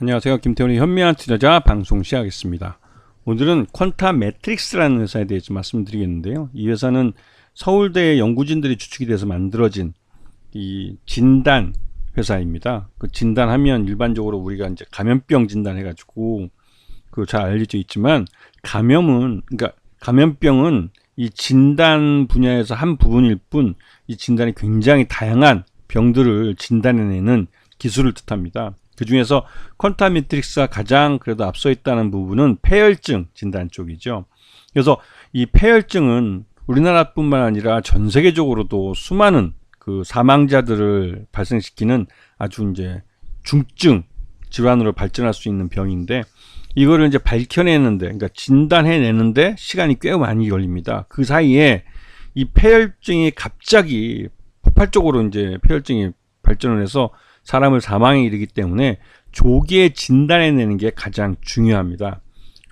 안녕하세요. 김태훈의 현미한 투자자 방송 시작하겠습니다. 오늘은 퀀타 매트릭스라는 회사에 대해서 말씀드리겠는데요. 이 회사는 서울대 연구진들이 주축이 돼서 만들어진 이 진단 회사입니다. 그 진단하면 일반적으로 우리가 이제 감염병 진단해가지고 그 잘 알려져 있지만 감염은 그러니까 감염병은 이 진단 분야에서 한 부분일 뿐 이 진단이 굉장히 다양한 병들을 진단해내는 기술을 뜻합니다. 그 중에서 퀀타 매트릭스가 가장 그래도 앞서 있다는 부분은 폐혈증 진단 쪽이죠. 그래서 이 폐혈증은 우리나라뿐만 아니라 전 세계적으로도 수많은 그 사망자들을 발생시키는 아주 이제 중증 질환으로 발전할 수 있는 병인데 이거를 이제 밝혀내는데 그러니까 진단해내는데 시간이 꽤 많이 걸립니다. 그 사이에 이 폐혈증이 갑자기 폭발적으로 이제 폐혈증이 발전을 해서 사람을 사망에 이르기 때문에 조기에 진단해내는 게 가장 중요합니다.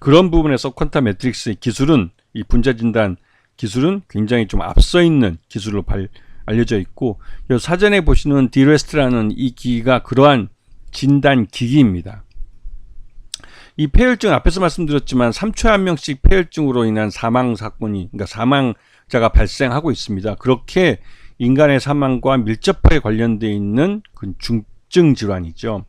그런 부분에서 퀀타 매트릭스의 기술은 이 분자 진단 기술은 굉장히 좀 앞서 있는 기술로 발, 알려져 있고 사전에 보시는 디레스트라는 이 기기가 그러한 진단 기기입니다. 이 폐혈증 앞에서 말씀드렸지만 3초에 한 명씩 폐혈증으로 인한 사망 사건이 그러니까 사망자가 발생하고 있습니다. 그렇게 인간의 사망과 밀접하게 관련되어 있는 그 중증 질환이죠.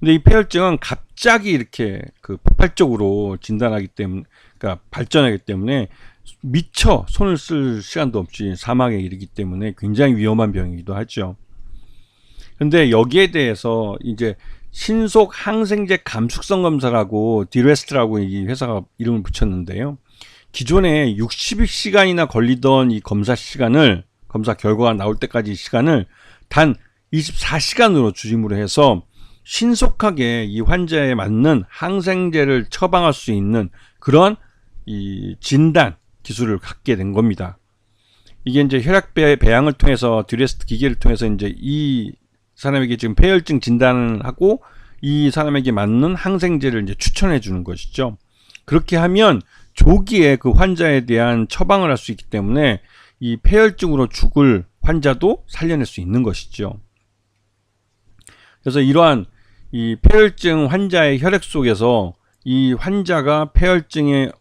근데 이 폐혈증은 갑자기 이렇게 그 폭발적으로 진단하기 때문에 그러니까 발전하기 때문에 미처 손을 쓸 시간도 없이 사망에 이르기 때문에 굉장히 위험한 병이기도 하죠. 근데 여기에 대해서 이제 신속 항생제 감숙성 검사라고 디레스트라고 이 회사가 이름을 붙였는데요. 기존에 60시간이나 걸리던 이 검사 시간을 검사 결과가 나올 때까지 시간을 단 24시간으로 줄임으로 해서 신속하게 이 환자에 맞는 항생제를 처방할 수 있는 그런 이 진단 기술을 갖게 된 겁니다. 이게 이제 혈액배 배양을 통해서 듀레스트 기계를 통해서 이제 이 사람에게 지금 폐혈증 진단을 하고 이 사람에게 맞는 항생제를 이제 추천해 주는 것이죠. 그렇게 하면 조기에 그 환자에 대한 처방을 할 수 있기 때문에 이 폐혈증으로 죽을 환자도 살려낼 수 있는 것이죠. 그래서 이러한 이 폐혈증 환자의 혈액 속에서 이 환자가 폐혈증으로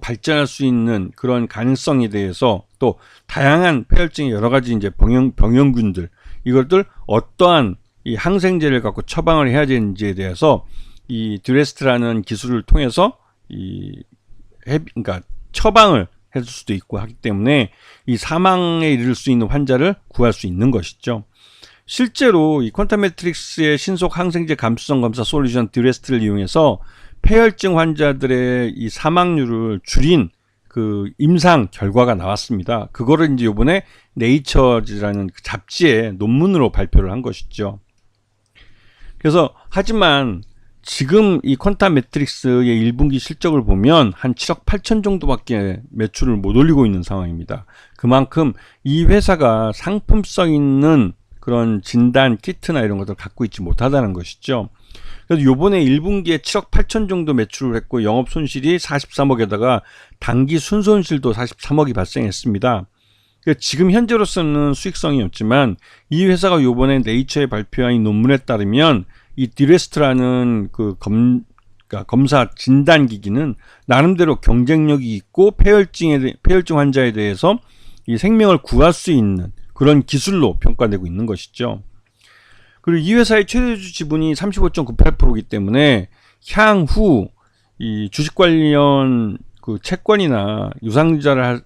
발전할 수 있는 그런 가능성에 대해서 또 다양한 폐혈증의 여러 가지 이제 병형, 병형균들 이것들 어떠한 이 항생제를 갖고 처방을 해야 되는지에 대해서 이 드레스트라는 기술을 통해서 이 해, 그러니까 처방을 해줄 수도 있고 하기 때문에 이 사망에 이를 수 있는 환자를 구할 수 있는 것이죠. 실제로 이 퀀텀 매트릭스의 신속 항생제 감수성 검사 솔루션 드레스트를 이용해서 폐혈증 환자들의 이 사망률을 줄인 그 임상 결과가 나왔습니다. 그거를 이제 요번에 네이처라는 그 잡지에 논문으로 발표를 한 것이죠. 그래서 하지만 지금 이 퀀타 매트릭스의 1분기 실적을 보면 한 7억 8천 정도밖에 매출을 못 올리고 있는 상황입니다. 그만큼 이 회사가 상품성 있는 그런 진단 키트나 이런 것들을 갖고 있지 못하다는 것이죠. 그래서 요번에 1분기에 7억 8천 정도 매출을 했고 영업 손실이 43억에다가 단기 순손실도 43억이 발생했습니다. 그러니까 지금 현재로서는 수익성이 없지만 이 회사가 요번에 네이처에 발표한 이 논문에 따르면 이 디레스트라는 그 검, 그러니까 검사 진단 기기는 나름대로 경쟁력이 있고 폐혈증에 폐혈증 환자에 대해서 이 생명을 구할 수 있는 그런 기술로 평가되고 있는 것이죠. 그리고 이 회사의 최대주 지분이 35.98%이기 때문에 향후 이 주식 관련 그 채권이나 유상자를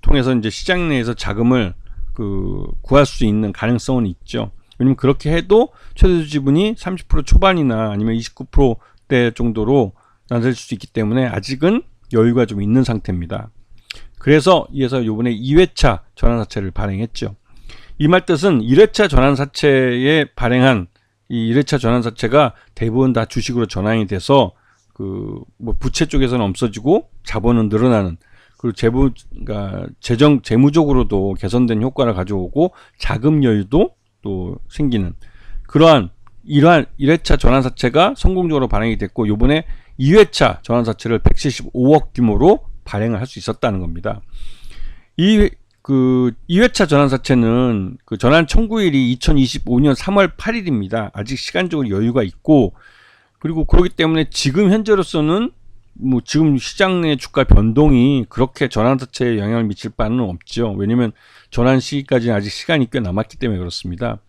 통해서 이제 시장 내에서 자금을 그 구할 수 있는 가능성은 있죠. 왜냐면 그렇게 해도 최대주 지분이 30% 초반이나 아니면 29%대 정도로 나설 수 있기 때문에 아직은 여유가 좀 있는 상태입니다. 그래서 이에서 요번에 2회차 전환사채를 발행했죠. 이 말 뜻은 1회차 전환사채에 발행한 이 1회차 전환사채가 대부분 다 주식으로 전환이 돼서 그 뭐 부채 쪽에서는 없어지고 자본은 늘어나는 그리고 재부 그러니까 재정 재무적으로도 개선된 효과를 가져오고 자금 여유도 또 생기는 그러한 이러한 1회차 전환사채가 성공적으로 발행이 됐고 요번에 2회차 전환사채를 175억 규모로 발행을 할 수 있었다는 겁니다. 이 그 2회차 전환사채는 그 전환 청구일이 2025년 3월 8일입니다. 아직 시간적으로 여유가 있고 그리고 그렇기 때문에 지금 현재로서는 뭐 지금 시장 내 주가 변동이 그렇게 전환 자체에 영향을 미칠 바는 없죠. 왜냐면 전환 시기까지는 아직 시간이 꽤 남았기 때문에 그렇습니다.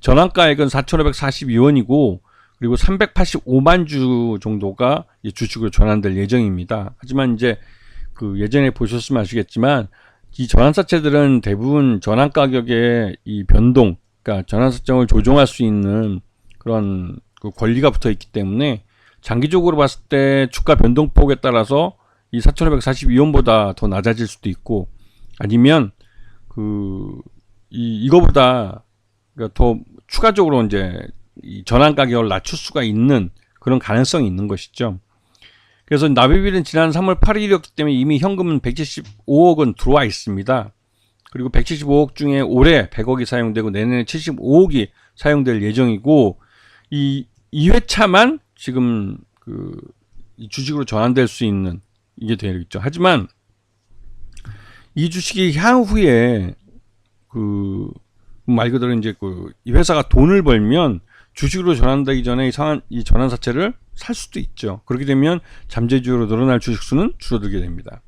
전환가액은 4,542원이고 그리고 385만 주 정도가 이 주식으로 전환될 예정입니다. 하지만 이제 그 예전에 보셨으면 아시겠지만 이 전환사채들은 대부분 전환 가격의 이 변동, 그러니까 전환 사정을 조정할 수 있는 그런 그 권리가 붙어 있기 때문에 장기적으로 봤을 때 주가 변동폭에 따라서 이 4,542원보다 더 낮아질 수도 있고 아니면 그 이 이거보다 그러니까 더 추가적으로 이제 이 전환 가격을 낮출 수가 있는 그런 가능성이 있는 것이죠. 그래서 납입일은 지난 3월 8일이었기 때문에 이미 현금은 175억은 들어와 있습니다. 그리고 175억 중에 올해 100억이 사용되고 내년에 75억이 사용될 예정이고 이 2회차만 지금 그 주식으로 전환될 수 있는 이게 되겠죠. 하지만 이 주식이 향후에 그 말 그대로 이제 그 이 회사가 돈을 벌면 주식으로 전환되기 전에 이 전환 자체를 살 수도 있죠. 그렇게 되면 잠재주로 늘어날 주식 수는 줄어들게 됩니다.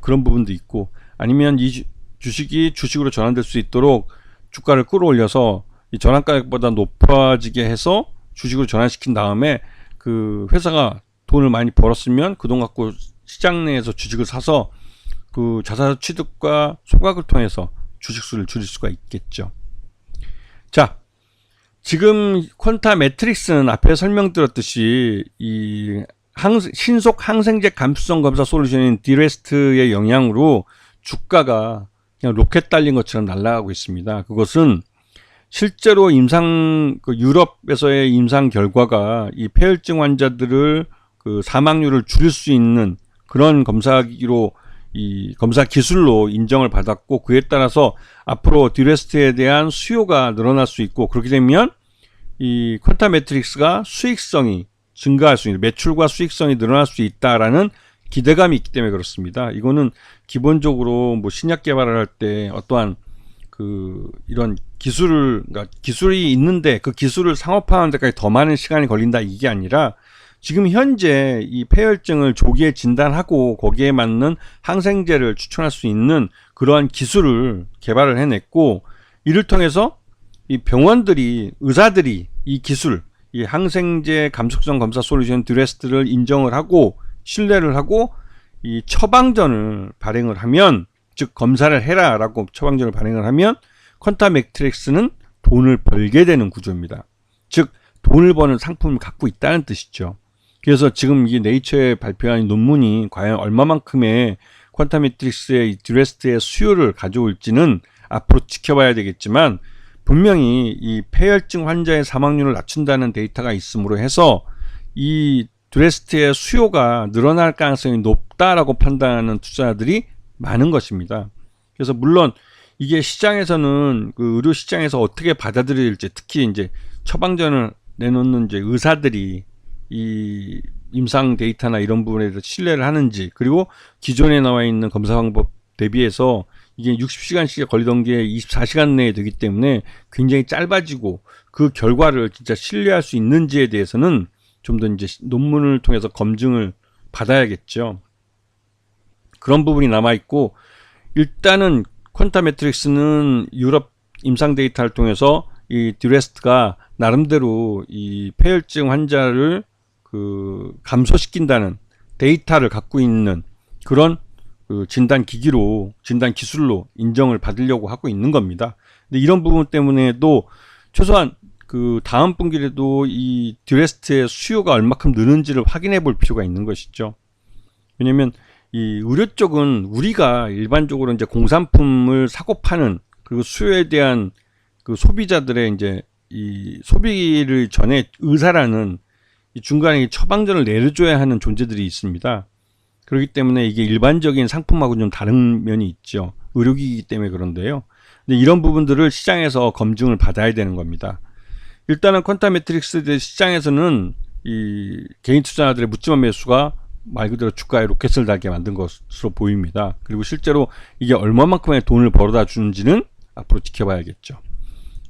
그런 부분도 있고 아니면 이 주, 주식이 주식으로 전환될 수 있도록 주가를 끌어올려서 이 전환 가격보다 높아지게 해서 주식으로 전환시킨 다음에 그 회사가 돈을 많이 벌었으면 그 돈 갖고 시장 내에서 주식을 사서 그 자사 취득과 소각을 통해서 주식 수를 줄일 수가 있겠죠. 자, 지금 퀀타 매트릭스는 앞에 설명드렸듯이 이 항, 신속 항생제 감수성 검사 솔루션인 디레스트의 영향으로 주가가 그냥 로켓 달린 것처럼 날아가고 있습니다. 그것은 실제로 임상 그 유럽에서의 임상 결과가 이 폐혈증 환자들을 그 사망률을 줄일 수 있는 그런 검사기로 이 검사 기술로 인정을 받았고 그에 따라서 앞으로 디레스트에 대한 수요가 늘어날 수 있고 그렇게 되면 이 퀀타 매트릭스가 수익성이 증가할 수 있는 매출과 수익성이 늘어날 수 있다라는 기대감이 있기 때문에 그렇습니다. 이거는 기본적으로 뭐 신약 개발을 할 때 어떠한 그 이런 기술을 그러니까 기술이 있는데 그 기술을 상업화하는 데까지 더 많은 시간이 걸린다 이게 아니라 지금 현재 이 폐혈증을 조기에 진단하고 거기에 맞는 항생제를 추천할 수 있는 그러한 기술을 개발을 해냈고 이를 통해서 이 병원들이 의사들이 이 기술 이 항생제 감속성 검사 솔루션 드레스트를 인정을 하고 신뢰를 하고 이 처방전을 발행을 하면 즉 검사를 해라라고 처방전을 발행을 하면 컨타 맥트릭스는 돈을 벌게 되는 구조입니다. 즉 돈을 버는 상품을 갖고 있다는 뜻이죠. 그래서 지금 이게 네이처에 발표한 논문이 과연 얼마만큼의 퀀타 매트릭스의 드레스트의 수요를 가져올지는 앞으로 지켜봐야 되겠지만 분명히 이 폐혈증 환자의 사망률을 낮춘다는 데이터가 있으므로 해서 이 드레스트의 수요가 늘어날 가능성이 높다라고 판단하는 투자들이 많은 것입니다. 그래서 물론 이게 시장에서는 그 의료 시장에서 어떻게 받아들일지 특히 이제 처방전을 내놓는 이제 의사들이 이 임상 데이터나 이런 부분에 대해서 신뢰를 하는지 그리고 기존에 나와 있는 검사 방법 대비해서 이게 60시간씩 걸리던 게 24시간 내에 되기 때문에 굉장히 짧아지고 그 결과를 진짜 신뢰할 수 있는지에 대해서는 좀 더 이제 논문을 통해서 검증을 받아야겠죠. 그런 부분이 남아 있고 일단은 퀀타 매트릭스는 유럽 임상 데이터를 통해서 이 디레스트가 나름대로 이 폐혈증 환자를 그 감소시킨다는 데이터를 갖고 있는 그런 그 진단 기기로 진단 기술로 인정을 받으려고 하고 있는 겁니다. 근데 이런 부분 때문에도 최소한 그 다음 분기에도 이 디레스트의 수요가 얼마큼 느는지를 확인해 볼 필요가 있는 것이죠. 왜냐면 이 의료 쪽은 우리가 일반적으로 이제 공산품을 사고 파는 그리고 수요에 대한 그 소비자들의 이제 이 소비를 전에 의사라는 이 중간에 처방전을 내려줘야 하는 존재들이 있습니다. 그렇기 때문에 이게 일반적인 상품하고 좀 다른 면이 있죠. 의료기기 때문에 그런데요. 근데 이런 부분들을 시장에서 검증을 받아야 되는 겁니다. 일단은 퀀타 매트릭스 시장에서는 이 개인 투자자들의 묻지마 매수가 말 그대로 주가에 로켓을 달게 만든 것으로 보입니다. 그리고 실제로 이게 얼마만큼의 돈을 벌어다 주는지는 앞으로 지켜봐야겠죠.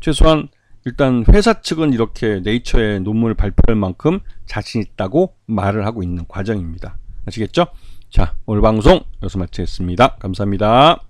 최소한 일단 회사 측은 이렇게 네이처에 논문을 발표할 만큼 자신 있다고 말을 하고 있는 과정입니다. 아시겠죠? 자, 오늘 방송 여기서 마치겠습니다. 감사합니다.